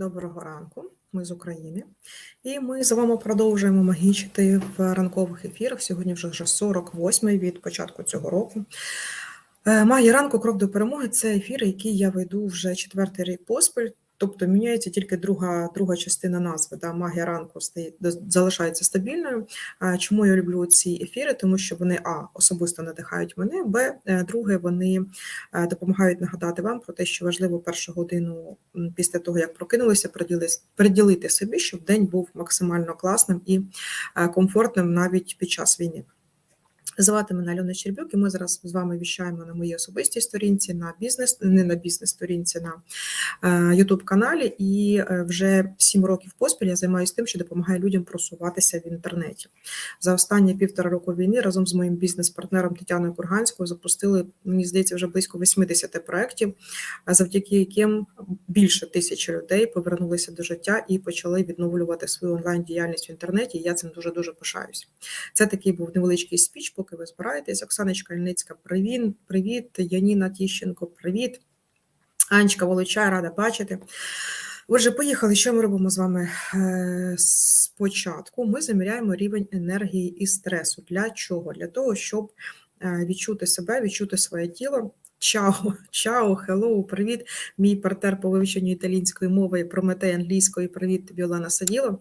Доброго ранку, ми з України, і ми з вами продовжуємо магічити в ранкових ефірах. Сьогодні вже вже 48-й від початку цього року. Е, Магія ранку, крок до перемоги це ефір, який я веду вже четвертий рік поспіль. Тобто міняється тільки друга друга частина назви. Да, Магія ранку стає залишається стабільною. Чому я люблю ці ефіри? Тому що вони а особисто надихають мене, б е, друге, вони е, допомагають нагадати вам про те, що важливо першу годину після того, як прокинулися, приділити, собі, щоб день був максимально класним і е, комфортним навіть під час війни. Звати мене Альона Чербюк, і ми зараз з вами віщаємо на моїй особистій сторінці, на бізнес, не на бізнес-сторінці, на youtube каналі. І е, вже сім років поспіль я займаюся тим, що допомагаю людям просуватися в інтернеті. За останні півтора року війни разом з моїм бізнес-партнером Тетяною Курганською запустили, мені здається, вже близько 80 проєктів, завдяки яким більше тисячі людей повернулися до життя і почали відновлювати свою онлайн-діяльність в інтернеті. І я цим дуже дуже пишаюсь. Це такий був невеличкий спіч поки ви збираєтесь. Оксаночка Ільницька, привіт, привіт, Яніна Тіщенко, привіт. Анечка Волочай, рада бачити. Отже, поїхали. Що ми робимо з вами Е, спочатку? Ми заміряємо рівень енергії і стресу. Для чого? Для того, щоб е, відчути себе, відчути своє тіло. Чао, чао, хеллоу, привіт. Мій партнер по вивченню італійської мови Прометей англійської. Привіт, тобі Олена Саділо.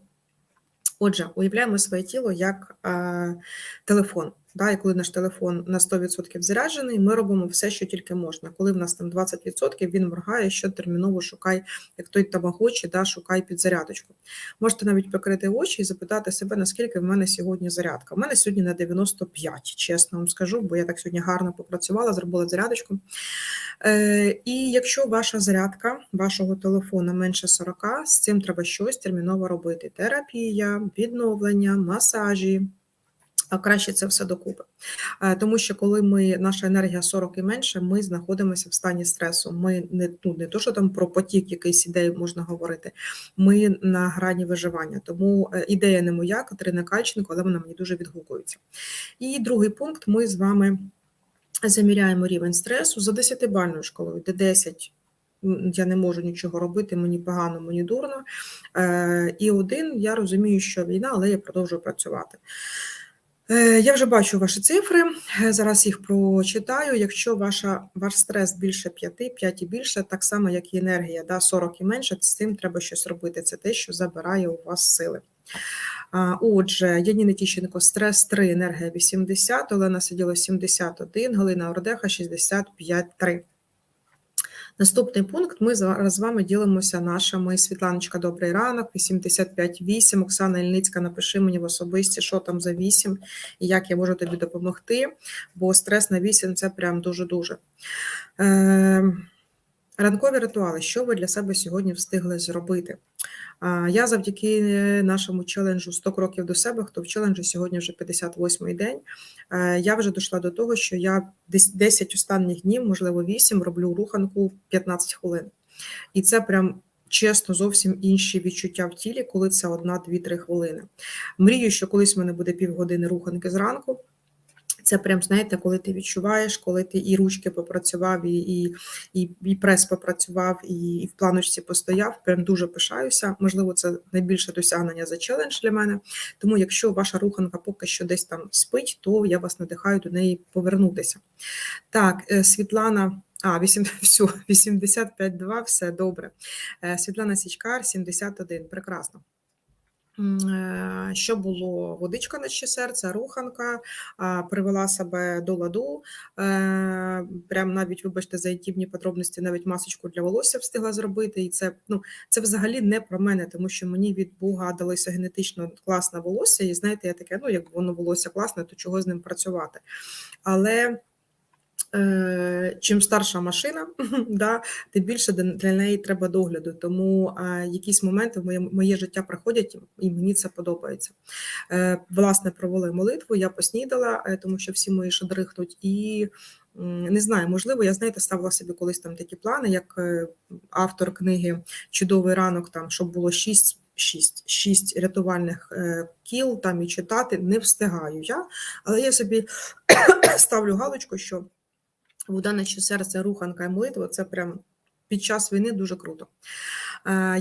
Отже, уявляємо своє тіло як е, телефон. Да, І коли наш телефон на 100% заряджений, ми робимо все, що тільки можна. Коли в нас там 20%, він моргає, що терміново шукай, як той тамагочі, да, шукай підзарядочку. Можете навіть прикрити очі і запитати себе, наскільки в мене сьогодні зарядка. У мене сьогодні на 95, чесно вам скажу, бо я так сьогодні гарно попрацювала, зробила зарядочку. Е, І якщо ваша зарядка вашого телефона менше 40, з цим треба щось терміново робити: терапія, відновлення, масажі. Краще це все докупи. Е, Тому що коли ми наша енергія 40 і менше, ми знаходимося в стані стресу. Ми не ну не то, що там про потік якийсь ідей можна говорити. Ми на грані виживання. Тому е, ідея не моя, Катерина Кальченко, але вона мені дуже відгукується. І другий пункт: ми з вами заміряємо рівень стресу за 10-бальною шкалою, де 10 я не можу нічого робити, мені погано, мені дурно. Е, І один я розумію, що війна, але я продовжую працювати. Е, Я вже бачу ваші цифри, е, зараз їх прочитаю. Якщо ваша, ваш стрес більше 5, 5 і більше, так само, як і енергія, да, 40 і менше, з цим треба щось робити. Це те, що забирає у вас сили. А, Отже, Яніна Тіщенко, стрес 3, енергія 80, Олена Сиділа 71, Галина Ордеха 65,3. Наступний пункт ми з вами ділимося нашими Світланочка, добрий ранок, 85,8. Оксана Ільницька, напиши мені в особисті, що там за 8 і як я можу тобі допомогти, бо стрес на 8 це прям дуже-дуже. Е, Ранкові ритуали, що ви для себе сьогодні встигли зробити? Я завдяки нашому челенджу 100 кроків до себе, хто в челенджі сьогодні вже 58-й день. е, Я вже дійшла до того, що я десь 10 останніх днів, можливо, 8, роблю руханку 15 хвилин. І це прям. Чесно, зовсім інші відчуття в тілі, коли це одна, дві, три хвилини. Мрію, що колись в мене буде півгодини руханки зранку. Це прям, знаєте, коли ти відчуваєш, коли ти і ручки попрацював, і і, і, і прес попрацював, і, і в планочці постояв. Прям дуже пишаюся. Можливо, це найбільше досягнення за челендж для мене. Тому, якщо ваша руханка поки що десь там спить, то я вас надихаю до неї повернутися. Так, е, Світлана. А, 8, все, 85,2, все добре. Е, Світлана Січкар, 71, прекрасно. Е, що було водичка на ще серце, руханка, привела себе до ладу. Е, прям навіть, вибачте, за інтимні подробності, навіть масочку для волосся встигла зробити. І це ну, це взагалі не про мене, тому що мені від Бога далося генетично класне волосся. І знаєте, я таке, ну як воно волосся класне, то чого з ним працювати. Але. Е, чим старша машина, да, тим більше для неї треба догляду. Тому якісь моменти в моє моє життя проходять, і мені це подобається. Е, Власне, провели молитву, я поснідала, е, тому що всі мої шадрихнуть. І не знаю, можливо, я знаєте, ставила собі колись там такі плани, як автор книги Чудовий ранок, там щоб було шість. Шість шість рятувальних кіл там і читати не встигаю я, але я собі ставлю галочку, що вода наче серце, руханка і молитва це прям під час війни дуже круто.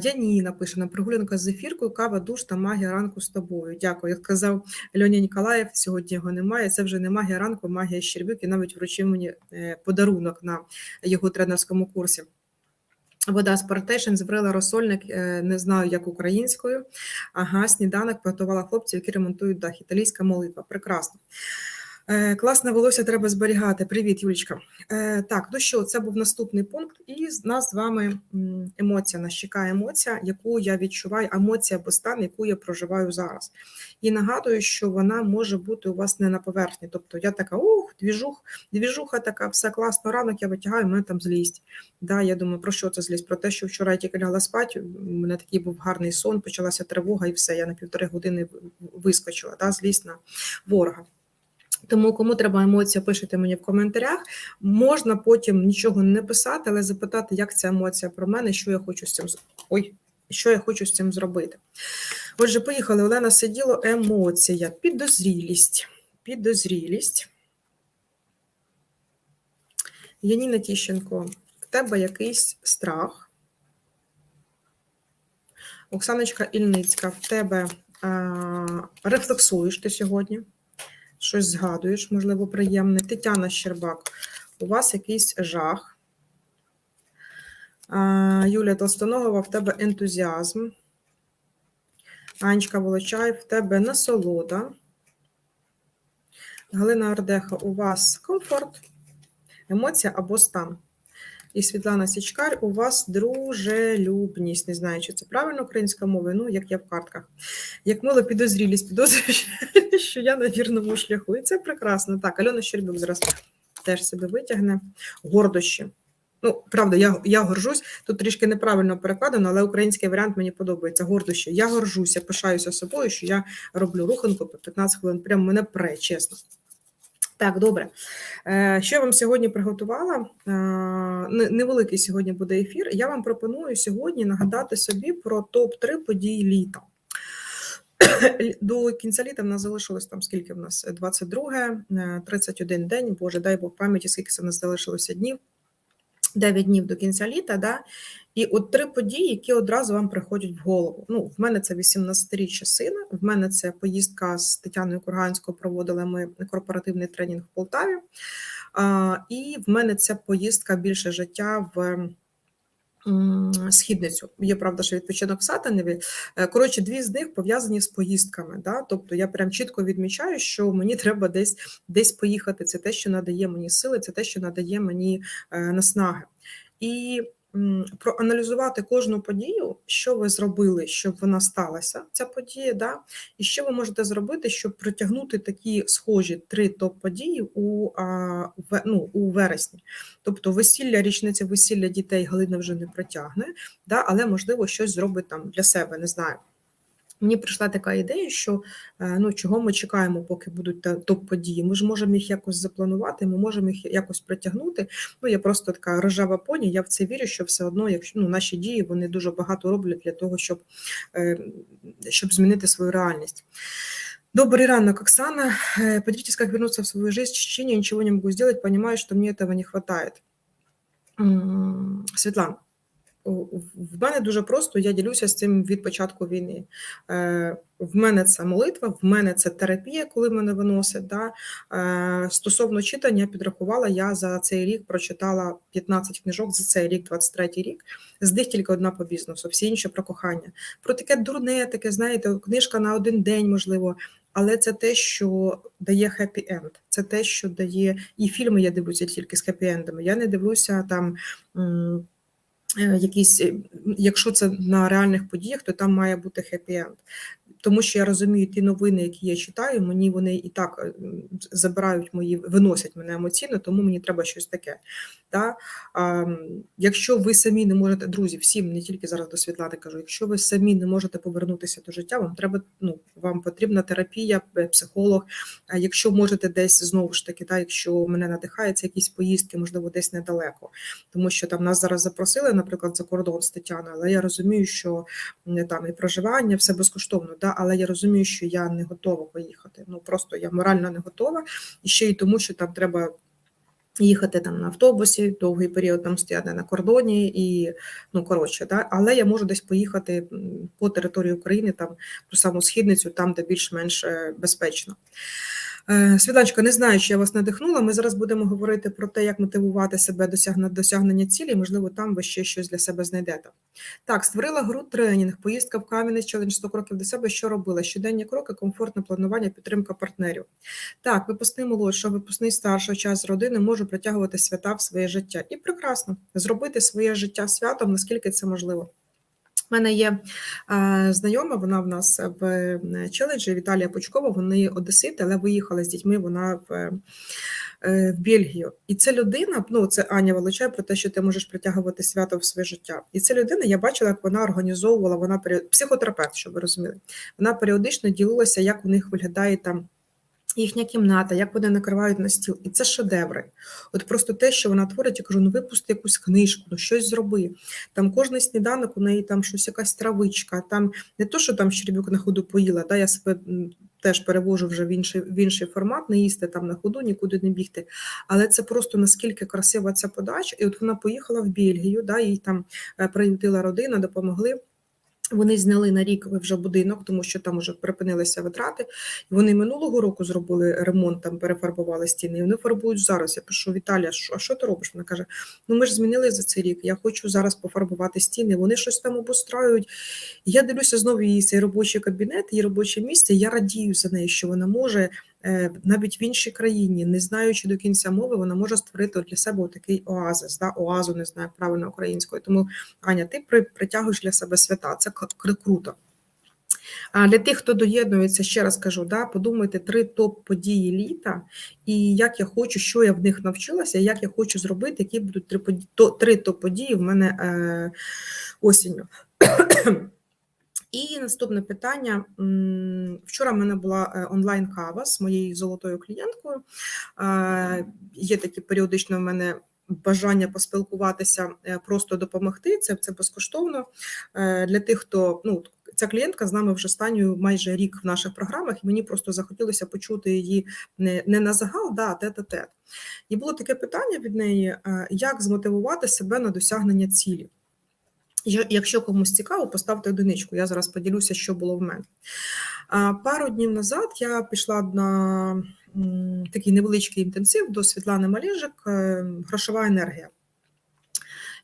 Яніна пише нам прогулянка з зефіркою, кава, душ та магія ранку з тобою. Дякую. Як казав Льоня Ніколаєв, сьогодні його немає. Це вже не магія ранку, магія Щербюк і навіть вручив мені е, подарунок на його тренерському курсі. Вода Спортейшн збрила розсольник, е, не знаю, як українською. Ага, сніданок приготувала хлопців, які ремонтують дах. Італійська молитва. Прекрасно. Е, Класне волосся треба зберігати. Привіт, Юлічка. Е, Так, ну що, це був наступний пункт, і з нас з вами емоція. Нас чекає емоція, яку я відчуваю, емоція або стан, яку я проживаю зараз. І нагадую, що вона може бути у вас не на поверхні. Тобто я така, ух, двіжух, двіжуха така, все класно, ранок я витягаю, мене там злість. Да, я думаю, про що це злість? Про те, що вчора я тільки лягла спати, у мене такий був гарний сон, почалася тривога, і все, я на півтори години вискочила, да, злість на ворога. Тому кому треба емоція, пишете мені в коментарях. Можна потім нічого не писати, але запитати, як ця емоція про мене, що я хочу з цим Ой, що я хочу з цим зробити. Отже, поїхали. Олена сиділо, емоція, підозрілість. Підозрілість. Яніна Тіщенко, в тебе якийсь страх. Оксаночка Ільницька, в тебе а, рефлексуєш ти сьогодні щось згадуєш, можливо, приємне. Тетяна Щербак, у вас якийсь жах. Юлія Толстоногова, в тебе ентузіазм. Анечка Волочай, в тебе насолода. Галина Ордеха, у вас комфорт, емоція або стан. І Світлана Січкар, у вас дружелюбність. Не знаю, чи це правильно українська мова, ну, як я в картках. Як мило підозрілість, підозрюю, що я на вірному шляху. І це прекрасно. Так, Альона Щербюк зараз теж себе витягне. Гордощі. Ну, правда, я, я горжусь. Тут трішки неправильно перекладено, але український варіант мені подобається. Гордощі. Я горжуся, пишаюся собою, що я роблю руханку по 15 хвилин. Прям мене пре, чесно. Так, добре. Е, Що я вам сьогодні приготувала? Е, Невеликий сьогодні буде ефір. Я вам пропоную сьогодні нагадати собі про топ-3 події літа. До кінця літа в нас залишилось там скільки в нас? 22, е, 31 день. Боже, дай Бог пам'яті, скільки це в нас залишилося днів. 9 днів до кінця літа, да? І от три події, які одразу вам приходять в голову. Ну, в мене це 18-річчя сина, в мене це поїздка з Тетяною Курганською, проводили ми корпоративний тренінг в Полтаві. А, і в мене це поїздка більше життя в східницю. Є правда, що відпочинок в Сатаневі. Е, Коротше, дві з них пов'язані з поїздками. Да? Тобто я прям чітко відмічаю, що мені треба десь, десь поїхати. Це те, що надає мені сили, це те, що надає мені е, наснаги. І проаналізувати кожну подію, що ви зробили, щоб вона сталася, ця подія, да? і що ви можете зробити, щоб притягнути такі схожі три топ-події у, а, в- ну, у вересні. Тобто весілля, річниця весілля дітей Галина вже не протягне, да? але можливо щось зробить там для себе, не знаю. Мені прийшла така ідея, що е, ну, чого ми чекаємо, поки будуть та- топ-події. Ми ж можемо їх якось запланувати, ми можемо їх якось притягнути. Ну, я просто така рожева поні, я в це вірю, що все одно, якщо ну, наші дії вони дуже багато роблять для того, щоб, е, щоб змінити свою реальність. Добрый ранок, Оксана. Э, Поделитесь, как вернуться в свою жизнь. В Чечне ничего не могу сделать, понимаю, что мне этого не хватает. М, Світлана, у- в мене дуже просто, я ділюся з цим від початку війни. Е, В мене це молитва, в мене це терапія, коли мене виносить. Да? Е, Стосовно читання, підрахувала, я за цей рік прочитала 15 книжок, за цей рік, 23 рік, з них тільки одна по бізнесу, всі інші про кохання. Про таке дурне, таке, знаєте, книжка на один день, можливо, але це те, що дає хеппі-енд. Це те, що дає. І фільми я дивлюся тільки з хеппі-ендами. Я не дивлюся там. Е, Якісь, е, якщо це на реальних подіях, то там має бути хеппі-енд. Тому що я розумію, ті новини, які я читаю, мені вони і так е, забирають мої, виносять мене емоційно, тому мені треба щось таке. Да? А, якщо ви самі не можете, друзі, всім, не тільки зараз до Світлани кажу, якщо ви самі не можете повернутися до життя, вам треба, ну, вам потрібна терапія, е, психолог. А якщо можете десь знову ж таки, да, якщо мене надихає, це якісь поїздки, можливо, десь недалеко. Тому що там нас зараз запросили, наприклад, за кордон з Тетяною, але я розумію, що там і проживання, все безкоштовно, да, але я розумію, що я не готова поїхати. Ну просто я морально не готова, і ще й тому, що там треба. Їхати там на автобусі, довгий період там стояти на кордоні, і ну коротше, да? але я можу десь поїхати по території України, там ту саму східницю, там де більш-менш е, безпечно. Е, Світланочка, не знаю, чи я вас надихнула. Ми зараз будемо говорити про те, як мотивувати себе досягнення досягнення цілі. Можливо, там ви ще щось для себе знайдете. Так, створила гру тренінг, поїздка в Кам'янець, челендж 100 кроків до себе. Що робила? Щоденні кроки, комфортне планування, підтримка партнерів. Так, випускний молодшого, випускний старшого час родини можу притягувати свята в своє життя. І прекрасно зробити своє життя святом, наскільки це можливо. У мене є е, знайома, вона в нас в е, челенджі Віталія Пучкова. Вони одесити, але виїхала з дітьми. Вона в, е, в Бельгію. І це людина, ну це Аня Волочай про те, що ти можеш притягувати свято в своє життя. І це людина, я бачила, як вона організовувала, вона психотерапевт, щоб ви розуміли. Вона періодично ділилася, як у них виглядає там. Їхня кімната, як вони накривають на стіл, і це шедеври. От просто те, що вона творить, я кажу: ну випусти якусь книжку, ну щось зроби. Там кожний сніданок у неї там щось якась травичка, там не то, що там щербюк на ходу поїла, да, я себе теж перевожу вже в інший, в інший формат, не їсти там на ходу, нікуди не бігти. Але це просто наскільки красива ця подача. І от вона поїхала в Бельгію, да, їй там е, приютила родина, допомогли. Вони зняли на рік вже будинок, тому що там вже припинилися витрати. Вони минулого року зробили ремонт, там перефарбували стіни. Вони фарбують зараз. Я пишу Віталія, а що ти робиш? Вона каже: Ну ми ж змінили за цей рік. Я хочу зараз пофарбувати стіни. Вони щось там обустраюють. Я дивлюся знову її цей робочий кабінет, її робоче місце. Я радію за неї, що вона може навіть в іншій країні, не знаючи до кінця мови, вона може створити для себе такий оазис, да? оазу, не знаю правильно українською. Тому Аня, ти при, притягуєш для себе свята. Це круто. А для тих, хто доєднується, ще раз кажу, да, подумайте три топ-події літа, і як я хочу, що я в них навчилася, як я хочу зробити, які будуть три топ-події в мене е, осінню. І наступне питання. Вчора в мене була е, онлайн-кава з моєю золотою клієнткою. Е, Є такі періодично в мене бажання поспілкуватися, е, просто допомогти. Це, це безкоштовно. Для тих, хто ну, ця клієнтка з нами вже останню майже рік в наших програмах, і мені просто захотілося почути її не, не на загал, да, а тет-а-тет. І було таке питання від неї: як змотивувати себе на досягнення цілі. Якщо комусь цікаво, поставте одиничку. Я зараз поділюся, що було в мене. Пару днів назад я пішла на такий невеличкий інтенсив до Світлани Маліжик е, грошова енергія.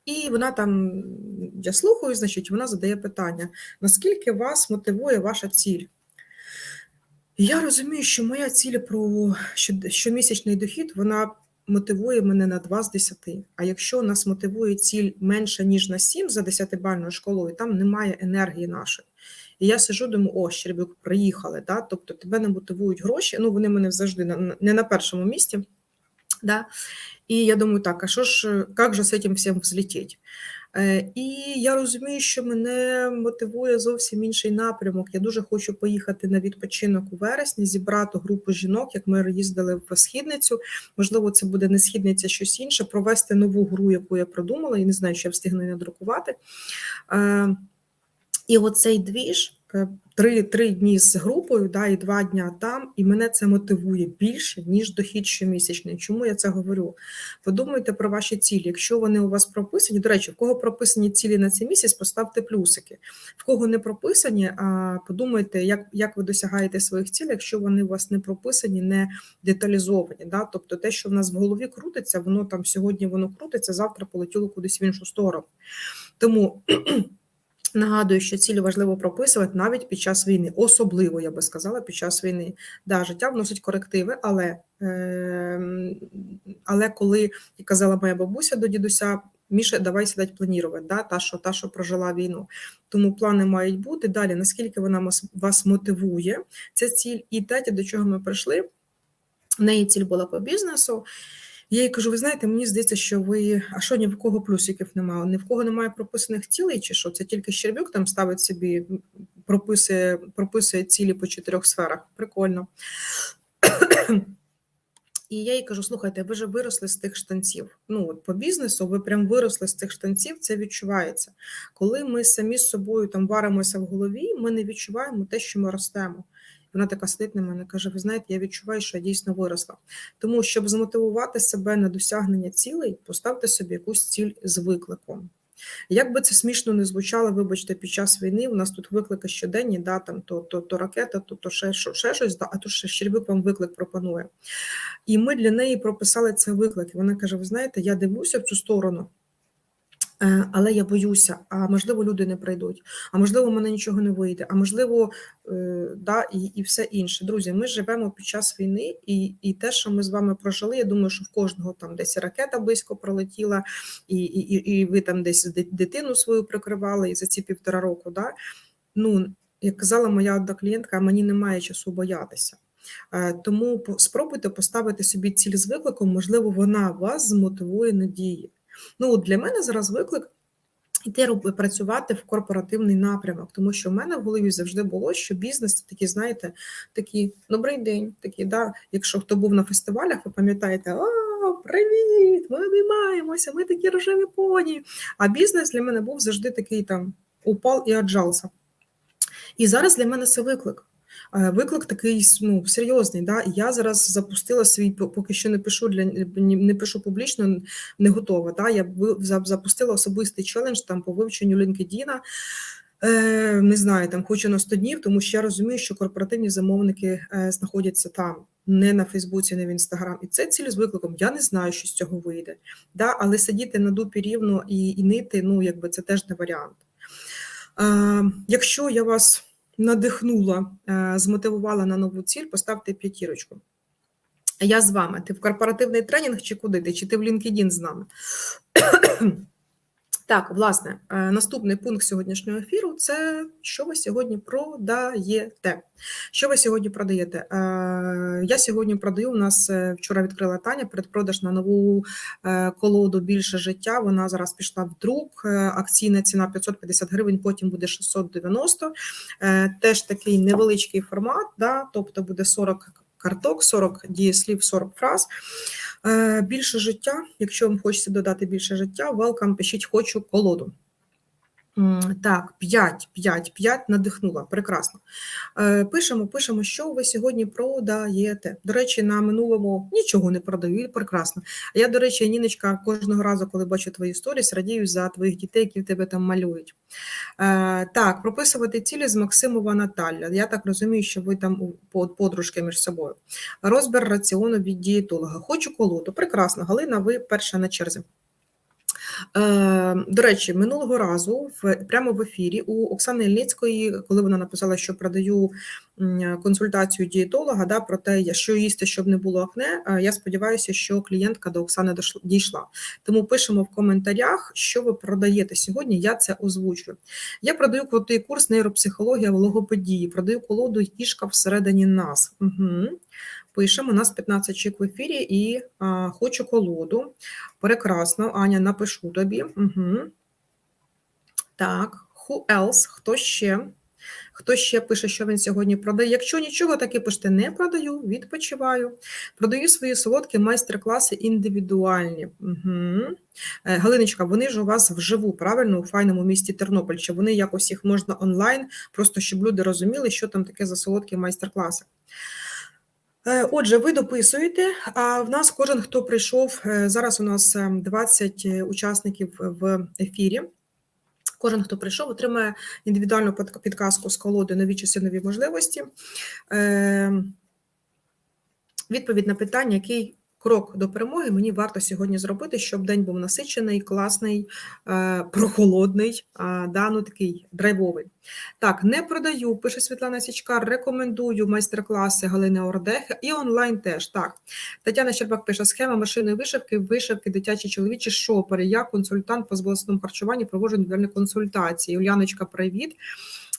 І вона там, я слухаю, значить, вона задає питання: наскільки вас мотивує ваша ціль? Я розумію, що моя ціль про щомісячний дохід, вона мотивує мене на 2 з 10. А якщо нас мотивує ціль менше, ніж на 7 за 10-бальною школою, там немає енергії нашої. І я сижу, думаю, о, Щербюк, приїхали. Да? Тобто тебе не мотивують гроші. Ну, вони мене завжди на- не на першому місці. Да? І я думаю, так, а що ж, як же з цим всім взлетіть? Е, І я розумію, що мене мотивує зовсім інший напрямок. Я дуже хочу поїхати на відпочинок у вересні, зібрати групу жінок, як ми їздили в східницю. Можливо, це буде не східниця, щось інше, провести нову гру, яку я продумала, і не знаю, що я встигну надрукувати. Е, І оцей двіж. Три, три дні з групою, да, і два дня там, і мене це мотивує більше, ніж дохід щомісячний. Чому я це говорю? Подумайте про ваші цілі. Якщо вони у вас прописані, до речі, в кого прописані цілі на цей місяць, поставте плюсики. В кого не прописані, подумайте, як, як ви досягаєте своїх цілей, якщо вони у вас не прописані, не деталізовані. Да? Тобто те, що в нас в голові крутиться, воно там сьогодні воно крутиться, завтра полетіло кудись в іншу сторону. Тому. Нагадую, що цілі важливо прописувати навіть під час війни, особливо я би сказала, під час війни. Да, життя вносить корективи, але, е, але коли як казала моя бабуся до дідуся, Міша, давай сідати планувати, да, та, що, та, що прожила війну. Тому плани мають бути. Далі, наскільки вона вас мотивує, ця ціль, і третє, до чого ми прийшли. В неї ціль була по бізнесу. Я їй кажу: ви знаєте, мені здається, що ви. А що ні в кого плюсиків немає? Ні в кого немає прописаних цілей, чи що? Це тільки Щербюк там ставить собі, прописує, прописує цілі по чотирьох сферах. Прикольно. І я їй кажу: слухайте, ви ж виросли з тих штанців. Ну, от по бізнесу, ви прям виросли з цих штанців, це відчувається. Коли ми самі з собою там варимося в голові, ми не відчуваємо те, що ми ростемо. Вона така сидить на мене, каже: Ви знаєте, я відчуваю, що я дійсно виросла. Тому, щоб змотивувати себе на досягнення цілей, поставте собі якусь ціль з викликом. Як би це смішно не звучало, вибачте, під час війни у нас тут виклики щоденні, да, там то, то, то ракета, то, то ще, що- ще щось, да, а то ще Щербик вам виклик пропонує. І ми для неї прописали це виклик. Вона каже: Ви знаєте, я дивлюся в цю сторону. Е, Але я боюся, а можливо, люди не прийдуть, а можливо, в мене нічого не вийде, а можливо, е, да, і, і все інше. Друзі, ми живемо під час війни, і, і те, що ми з вами прожили, я думаю, що в кожного там десь ракета близько пролетіла, і, і, і, ви там десь дитину свою прикривали і за ці півтора року. Да? Ну, як казала моя одна клієнтка, мені немає часу боятися. Е, Тому спробуйте поставити собі ціль з викликом, можливо, вона вас змотивує на дії. Ну, от для мене зараз виклик роб- працювати в корпоративний напрямок, тому що в мене в голові завжди було, що бізнес це такі, знаєте, такі добрий день, такі, да. Якщо хто був на фестивалях, ви пам'ятаєте, о, привіт! Ми обіймаємося, ми такі рожеві поні. А бізнес для мене був завжди такий там упал і отжался. І зараз для мене це виклик. Е, Виклик такий ну, серйозний. Да? Я зараз запустила свій, поки що не пишу для не пишу публічно, не готова. Да? Я запустила особистий челендж там по вивченню LinkedIn. Е, не знаю, там хочу на 100 днів, тому що я розумію, що корпоративні замовники е, знаходяться там, не на Фейсбуці, не в Інстаграм. І це ціль з викликом. Я не знаю, що з цього вийде. Да? Але сидіти на дупі рівно і, і нити, ну якби це теж не варіант. Якщо я вас надихнула, е, змотивувала на нову ціль, поставте п'ятірочку. Я з вами. Ти в корпоративний тренінг чи куди ти? Чи ти в LinkedIn з нами? Так, власне, е, наступний пункт сьогоднішнього ефіру це що ви сьогодні продаєте. Що ви сьогодні продаєте? Е, Я сьогодні продаю. У нас е, вчора відкрила Таня передпродаж на нову колоду більше життя. Вона зараз пішла в друк. Акційна ціна 550 гривень, потім буде 690. Е, Теж такий невеличкий формат, да, тобто буде 40 карток, 40 дієслів, 40 фраз. Е, Більше життя. Якщо вам хочеться додати більше життя, welcome, пишіть хочу колоду. Так, 5, 5, 5 надихнула. Прекрасно. Е, Пишемо, пишемо, що ви сьогодні продаєте. До речі, на минулому нічого не продаю, прекрасно. Я, до речі, Ніночка, кожного разу, коли бачу твої сторіс, радію за твоїх дітей, які тебе там малюють. Е, Так, прописувати цілі з Максимова Наталя. Я так розумію, що ви там подружки між собою. Розбір раціону від дієтолога. Хочу колоду. Прекрасно. Галина, ви перша на черзі. Е, До речі, минулого разу в прямо в ефірі у Оксани Ільницької, коли вона написала, що продаю консультацію дієтолога, да, про те, що їсти, щоб не було акне. е, Я сподіваюся, що клієнтка до Оксани дійшла. Тому пишемо в коментарях, що ви продаєте сьогодні. Я це озвучую. Я продаю крутий курс нейропсихологія в логопедії, продаю колоду кішка всередині нас. Угу. Пишемо, у нас 15 чек в ефірі і а, хочу колоду. Прекрасно, Аня, напишу тобі. Угу. Так, who else? Хто ще? Хто ще пише, що він сьогодні продає? Якщо нічого, таки пишете, не продаю, відпочиваю. Продаю свої солодкі майстер-класи індивідуальні. Угу. Галиночка, вони ж у вас вживу, правильно, у файному місті Тернопіль. Чи вони якось їх можна онлайн, просто щоб люди розуміли, що там таке за солодкі майстер-класи. Е, Отже, ви дописуєте. А в нас кожен, хто прийшов, е, зараз у нас е, 20 учасників в ефірі. Кожен, хто прийшов, отримає індивідуальну підказку з колоди нові часи, нові можливості. Е, Відповідь на питання, який крок до перемоги мені варто сьогодні зробити, щоб день був насичений, класний, е, прохолодний, да, ну такий драйвовий. Так, не продаю, пише Світлана Січкар, рекомендую майстер-класи Галини Ордехи і онлайн теж. Так. Тетяна Щербак пише, схема машини вишивки, вишивки, дитячі чоловічі шопери. Я консультант по збалансованому харчуванню, проводжу індивідуальні консультації. Уляночка, привіт.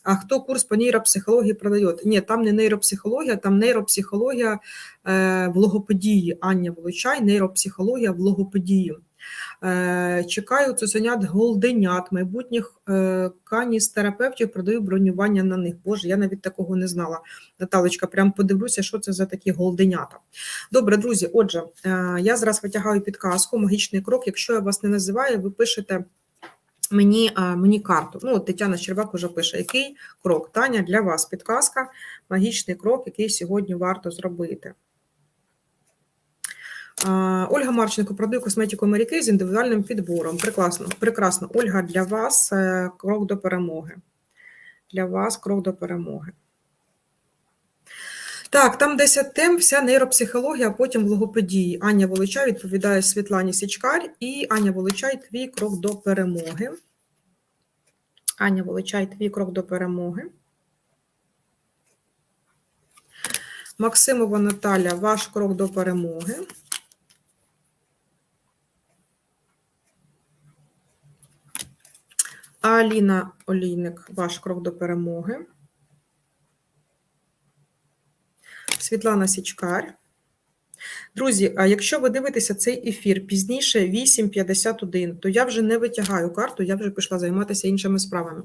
А хто курс по нейропсихології продає? Ні, там не нейропсихологія, там нейропсихологія е, в логопедії. Аня Волочай, нейропсихологія в логопедії. Е, чекаю цуценят голденят, майбутніх е, каністерапевтів, продаю бронювання на них. Боже, я навіть такого не знала. Наталочка, прям подивлюся, що це за такі голденята. Добре, друзі. Отже, я зараз витягаю підказку, магічний крок. Якщо я вас не називаю, ви пишете мені, а, мені карту. Ну, от Тетяна Щербак уже пише, який крок. Таня, для вас підказка, магічний крок, який сьогодні варто зробити. Ольга Марченко продає косметику Маріки з індивідуальним підбором. Прекрасно, прекрасно. Ольга, для вас е, крок до перемоги. Для вас крок до перемоги. Так, там 10 тем, вся нейропсихологія, а потім логопедії. Аня Волочай відповідає Світлані Січкар і Аня Волочай, твій крок до перемоги. Аня Волочай, твій крок до перемоги. Максимова Наталя, ваш крок до перемоги. Аліна Олійник, ваш крок до перемоги. Світлана Січкар. Друзі, а якщо ви дивитеся цей ефір пізніше 8.51, то я вже не витягаю карту, я вже пішла займатися іншими справами.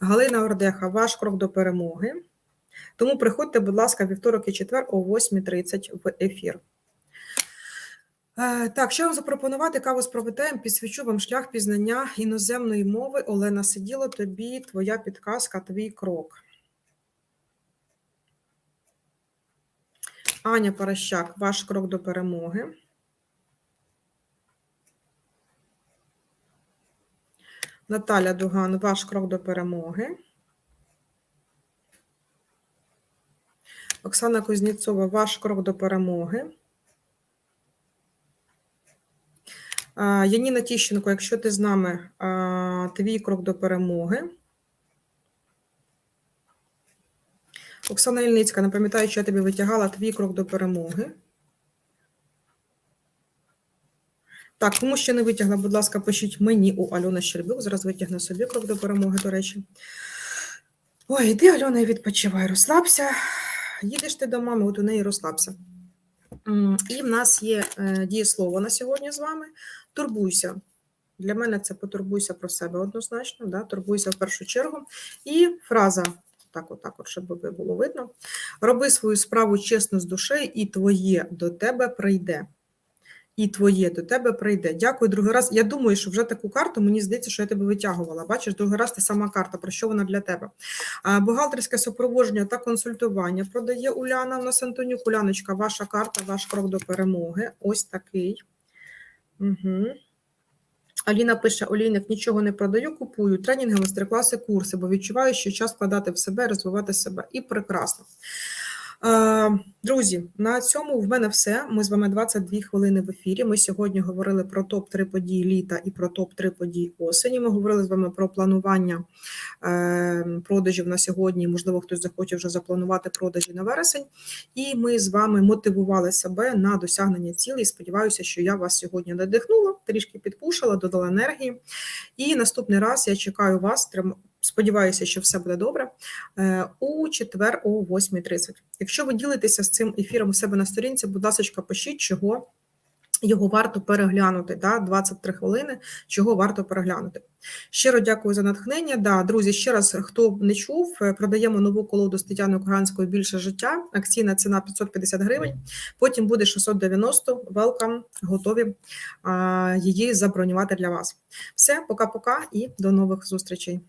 Галина Ордеха, ваш крок до перемоги. Тому приходьте, будь ласка, вівторок і четвер о 8.30 в ефір. Е, Так, що вам запропонувати каву з Прометеєм? Підсвічу вам шлях пізнання іноземної мови. Олена Сиділо, тобі твоя підказка, твій крок. Аня Паращак, ваш крок до перемоги. Наталя Дуган, ваш крок до перемоги. Оксана Кузнєцова, ваш крок до перемоги. Яніна Тіщенко, якщо ти з нами, твій крок до перемоги. Оксана Ільницька, не пам'ятаю, що я тобі витягала твій крок до перемоги. Так, кому ще не витягла, будь ласка, пишіть мені у Альона Щербюк. Зараз витягне собі крок до перемоги, до речі. Ой, іди, Альона, і відпочивай, розслабся. Їдеш ти до мами, от у неї розслабся. І в нас є е, дієслово на сьогодні з вами. Турбуйся. Для мене це потурбуйся про себе однозначно, да? турбуйся в першу чергу. І фраза, так, отак, от, щоб було видно. Роби свою справу чесно з душею, і твоє до тебе прийде. І твоє до тебе прийде. Дякую, другий раз. Я думаю, що вже таку карту, мені здається, що я тебе витягувала. Бачиш, другий раз та сама карта, про що вона для тебе. Бухгалтерське супроводження та консультування продає Уляна. У нас Антонюк. Уляночка, ваша карта, ваш крок до перемоги. Ось такий. Угу. Аліна пише: Олійник, нічого не продаю, купую тренінги, майстер-класи, курси, бо відчуваю, що час вкладати в себе, розвивати себе. І прекрасно. Друзі, на цьому в мене все. Ми з вами 22 хвилини в ефірі. Ми сьогодні говорили про топ-3 події літа і про топ-3 події осені. Ми говорили з вами про планування е, продажів на сьогодні. Можливо, хтось захоче вже запланувати продажі на вересень. І ми з вами мотивували себе на досягнення цілей. Сподіваюся, що я вас сьогодні надихнула, трішки підпушила, додала енергії. І наступний раз я чекаю вас. Сподіваюся, що все буде добре е, у четвер о 8.30. Якщо ви ділитеся з цим ефіром у себе на сторінці, будь ласка, пишіть, чого його варто переглянути. Да, 23 хвилини, чого варто переглянути. Щиро дякую за натхнення. Да, Друзі, ще раз, хто не чув, е, продаємо нову колоду з Тетяною Куганською більше життя. Акційна ціна 550 гривень. Потім буде 690. Велкам, готові а, її забронювати для вас. Все, пока-пока і до нових зустрічей.